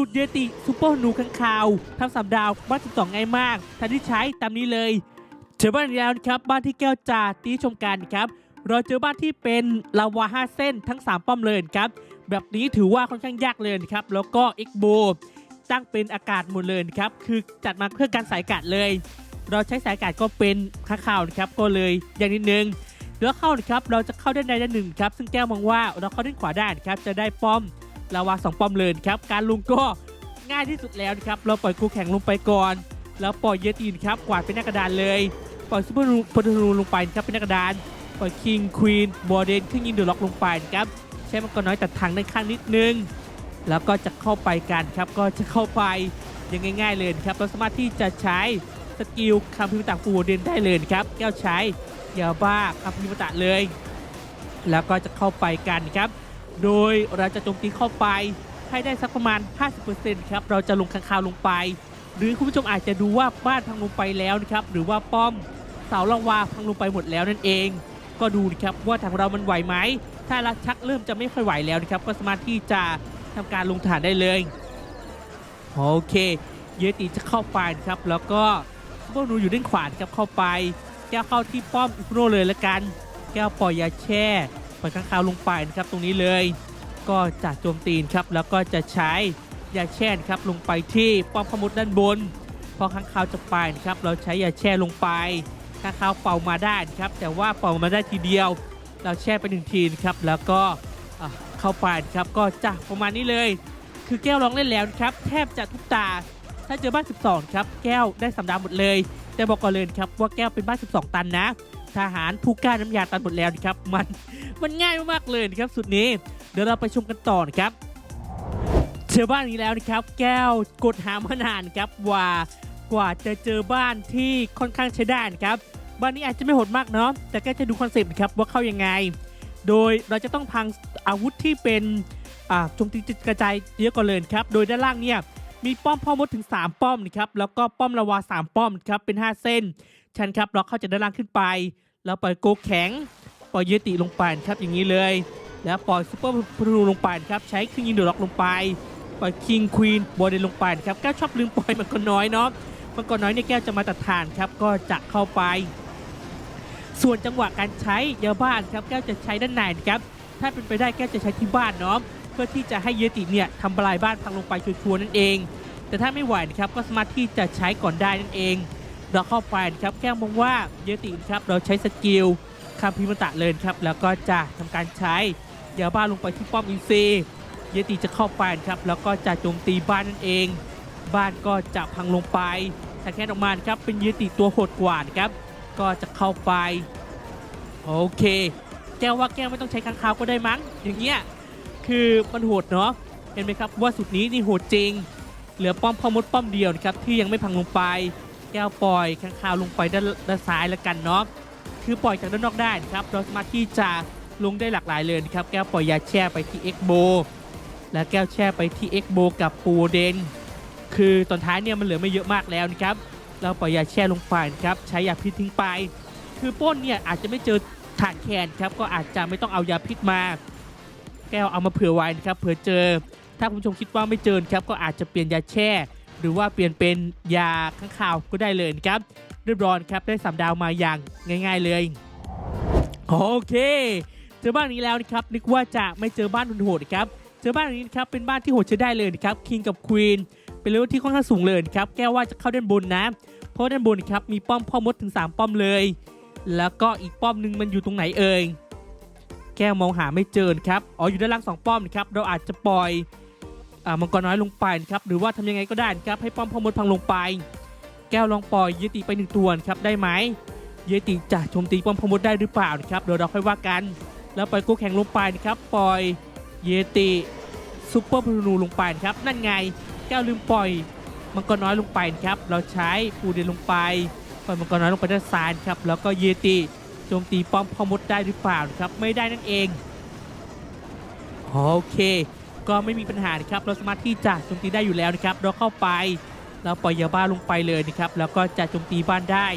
สูตรเยติซูเปอร์หนูข้างคาวทำสามดาวบ้าน12ง่ายมากท่านที่ใช้ตามนี้เลยเจอบ้านแล้วครับ บ้านที่แก้วจ่าตีชมกันครับ เราเจอบ้านที่เป็นลาวาห้าเส้นทั้ง 3 ป้อมเลยครับ แบบนี้ถือว่าค่อนข้างยากเลยครับ แล้วก็เอ็กโบตั้งเป็นอากาศหมดเลยครับ คือจัดมาเพื่อการสายอากาศเลย เราใช้สายอากาศก็เป็นข้าข่าวนะครับ ก็เลยอย่างนิดนึงแล้วเข้านะครับ เราจะเข้าด้านในด้านหนึ่งครับ ซึ่งแก้วมองว่าเราเข้าด้านขวาได้ครับ จะได้ป้อม ลาวาสองป้อมเลยครับการลุงก็ง่ายที่สุดแล้วนะครับเราปล่อยคู่แข่งลงไปก่อน แล้วปล่อยเยตีนครับกวาดเป็นหน้ากระดานเลยปล่อยซูเปอร์พลนูลงไปครับเป็นหน้ากระดานปล่อยคิงควีนบอเดนขึ้นยิงเดือะล็อกลงไปนะครับใช้มันก็น้อยตัดทางด้านข้างนิดนึง แล้วก็จะเข้าไปกันครับก็จะเข้าไปยังง่าย ๆ เลยครับเราสามารถที่จะใช้สกิลคำพิมพ์ต่างฟูเดนได้เลยครับแก้วใช้ยาบ้าคำพิมพ์ตะเลย แล้วก็จะเข้าไปกันครับ โดยเราจะโจมตีเข้าไปให้ได้สักประมาณ 50%ครับ เราจะลงค้างคาวลงไป หรือคุณผู้ชมอาจจะดูว่าบ้านพังลงไปแล้วนะครับ หรือว่าป้อมเสาละวาพังลงไปหมดแล้วนั่นเอง ก็ดูนะครับว่าทางเรามันไหวไหม ถ้าเราชักเริ่มจะไม่ค่อยไหวแล้วนะครับ ก็สามารถที่จะทำการลงฐานได้เลย โอเค เยติจะเข้าไปนะครับ แล้วก็พวกหนูอยู่ด้านขวาครับเข้าไป แก้วเข้าที่ป้อมอิโรเลยละกัน แก้วปล่อยยาแช่ ปล่อข้างคาวลงไปนะครับตรงนี้เลย ก็จะโจมตีนครับแล้วก็จะใช้ยาแช่นครับลงไปที่ป้อมขมุดด้านบน พอข้างคาวจะไปนะครับเราใช้ยาแช่ลงไปข้างคาวเป่ามาได้นะครับแต่ว่าเป่ามาได้ทีเดียว เราแช่ไปหนึ่งทีนะครับแล้วก็เข้าไปครับก็จะประมาณนี้เลย คือแก้วลองเล่นแล้วนะครับแทบจะทุกตาถ้าเจอบ้าน 12 ครับ แก้วได้สำดาหมดเลย แต่บอกก่อนเลยครับว่าแก้วเป็นบ้าน 12 ตันนะ ทหารผู้กล้าน้ำยาตันหมดแล้วนะครับ มัน มันง่ายมากๆเลยนะครับสุดนี้ เดี๋ยวเราไปชมกันต่อนะครับเจอบ้านนี้แล้วนะครับ แก้วกดหามานานครับว่ากว่าจะเจอบ้านที่ค่อนข้างใช้ได้นะครับบ้านนี้อาจจะไม่โหดมากเนาะแต่ก็จะดูคอนเซปต์นะครับว่าเข้ายังไง โดยเราจะต้องพังอาวุธที่เป็นอ่าโจมตีกระจายเยอะก่อนเลยครับ โดยด้านล่างเนี่ยมีป้อมพ่อมดถึง 3 ป้อมนะครับแล้วก็ป้อมละวา 3 ป้อมครับเป็น 5 เส้นชันครับเราเข้าจากด้านล่างขึ้นไป แล้วปล่อยโกแข็ง ปล่อยเยติลงไปนครับอย่างนี้เลยแล้วปล่อยซูเปอร์พลูลงไปนครับใช้เครื่องยิงเดือดล็อกลงไปปล่อยคิงควีนบอลเดนลงไปนครับแก้วชอบลืมปล่อยมันก็น้อยเนาะมันก็น้อยเนี่ยแก้วจะมาตัดทานครับก็จะเข้าไป ส่วนจังหวะการใช้ยาบ้านครับแก้วจะใช้ด้านในนะครับถ้าเป็นไปได้แก้วจะใช้ที่บ้านเนาะเพื่อที่จะให้เยติเนี่ยทำลายบ้านพังลงไปชัวร์นั่นเอง แต่ถ้าไม่ไหวนะครับก็สามารถที่จะใช้ก่อนได้นั่นเอง เราเข้าไปครับแก้วมองว่าเยติครับเราใช้สกิล คาพิมตะเลยนครับ แล้วก็จะทำการใช้ยาบ้าลงไปที่ป้อมอินซีเยติจะเข้าไปครับ แล้วก็จะโจมตีบ้านนั่นเอง บ้านก็จะพังลงไปแต่แค่ออกมาครับ เป็นเยติตัวโหดกว่านะครับ ก็จะเข้าไป โอเค แก้วว่าแก้วไม่ต้องใช้ค้างคาวก็ได้มั้ง อย่างเงี้ย คือมันโหดเนาะ เห็นไหมครับว่าสุดนี้นี่โหดจริง เหลือป้อมพ่อมดป้อมเดียวนะครับที่ยังไม่พังลงไป แก้วปล่อยข้างคาวลงไปด้านด้านซ้ายแล้วกันเนาะ คือปล่อยจากด้านนอกได้นะครับเราสามารถที่จะลงได้หลากหลายเลยนะครับ แก้วปล่อยยาแช่ไปที่เอ็กโบและแก้วแช่ไปที่เอ็กโบกับปูเดน คือตอนท้ายเนี่ยมันเหลือไม่เยอะมากแล้วนะครับ เราปล่อยยาแช่ลงไปนะครับ ใช้ยาพิษทิ้งไป คือป้นเนี่ยอาจจะไม่เจอฐานแคนครับ ก็อาจจะไม่ต้องเอายาพิษมา แก้วเอามาเผื่อไว้นะครับ เผื่อเจอ ถ้าคุณผู้ชมคิดว่าไม่เจอครับ ก็อาจจะเปลี่ยนยาแช่ หรือว่าเปลี่ยนเป็นยาข้างคาวก็ได้เลยนะครับ รียบร้อยครับได้สามดาวมาอย่างง่าย ๆเลย โอเค เจอบ้านนี้แล้วนะครับนึกว่าจะไม่เจอบ้านโหดๆนะครับเจอบ้านนี้นะครับเป็นบ้านที่โหดใช้ได้เลยนะครับคิงกับควีนเป็นเลเวลที่ค่อนข้างสูงเลยครับแก้ว่าจะเข้าด้านบนนะ เพราะด้านบนครับมีป้อมพ่อมดถึง 3 ป้อมเลย แล้วก็อีกป้อมหนึ่งมันอยู่ตรงไหนเอ่ยแก้วมองหาไม่เจอครับอ๋ออยู่ด้านล่างสองป้อมนะครับเราอาจจะปล่อยอ่ามังกรน้อยลงไปนะครับหรือว่าทำยังไงก็ได้ครับให้ป้อมพ่อมดพังลงไป แก้วลองปล่อยเยติไปหนึ่งตัวนะครับได้ไหมเยติจะโจมตีป้อมพมดได้หรือเปล่านะครับเดี๋ยวเราค่อยว่ากัน แล้วปล่อยกู้แข่งลงไปนะครับปล่อยเยติซุปเปอร์พลูลงไปครับนั่นไงแก้วลืมปล่อยมังกรน้อยลงไปนะครับเราใช้ปูเดนลงไปปล่อยมังกรน้อยลงไปด้านซ้ายนครับแล้วก็เยติโจมตีป้อมพมดได้หรือเปล่านะครับไม่ได้นั่นเองโอเค ก็ไม่มีปัญหานะครับเราสามารถที่จะโจมตีได้อยู่แล้วนะครับ เราเข้าไป เราปล่อยยาบ้าลงไปเลยนะครับแล้วก็จะโจมตีบ้านได้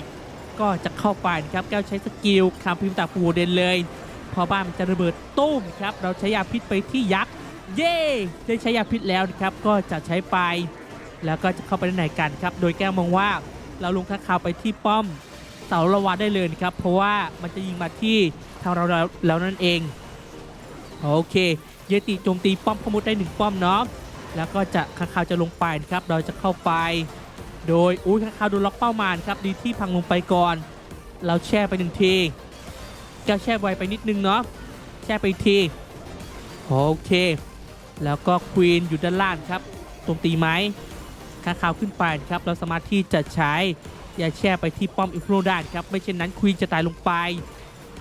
ก็จะเข้าไปนะครับแก้วใช้สกิลคำพิมพ์ตาปูเดนเลย พอบ้านมันจะระเบิดตุ้มครับเราใช้ยาพิษไปที่ยักษ์เย่ได้ใช้ยาพิษแล้วนะครับก็จะใช้ไป แล้วก็จะเข้าไปด้านในกันครับโดยแก้วมองว่าเราลงข้างคาวไปที่ป้อมเสาระวาได้เลยนะครับเพราะว่ามันจะยิงมาที่ทางเราแล้วนั่นเองโอเค เยติโจมตีป้อมพมุดได้หนึ่งป้อมเนาะ แล้วก็จะข้าคาวจะลงไปนะครับ เราจะเข้าไป โดยอุ้ยข้าคาวโดนล็อกเป้าหมายครับ ดีที่พังลงไปก่อน เราแช่ไปหนึ่งทีแก้วแช่ไวไปนิดนึงเนาะ แช่ไปอีกที โอเค แล้วก็ควีนอยู่ด้านล่างครับโจมตีไหมข้าคาวขึ้นไปครับ เราสามารถที่จะใช้ยาแช่ไปที่ป้อมอินฟลูได้ครับ ไม่เช่นนั้นควีนจะตายลงไป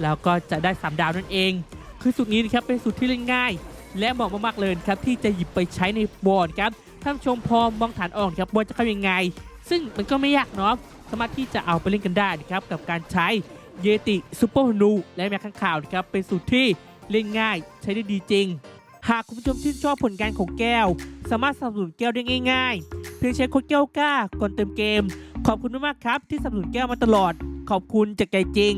แล้วก็จะได้ 3 ดาวนั่นเอง คือสูตรนี้นะครับเป็นสูตรที่เล่นง่าย และเหมาะมากๆเลยครับที่จะหยิบไปใช้ในบอร์ดครับท่านชมพอมองฐานออกครับว่าจะเข้ายังไง ซึ่งมันก็ไม่ยากเนาะสามารถที่จะเอาไปเล่นกันได้นะครับกับการใช้เยติซูเปอร์ฮนูและแมคข้างข่าวนะครับเป็นสูตรที่เล่นง่ายใช้ได้ดีจริง หากคุณผู้ชมชื่นชอบผลงานของแก้ว สามารถสนับสนุนแก้วได้ง่ายๆ เพียงใช้โค้ดแก้วกล้าก่อนเติมเกม ขอบคุณมากๆครับที่สนับสนุนแก้วมาตลอด ขอบคุณจากใจจริง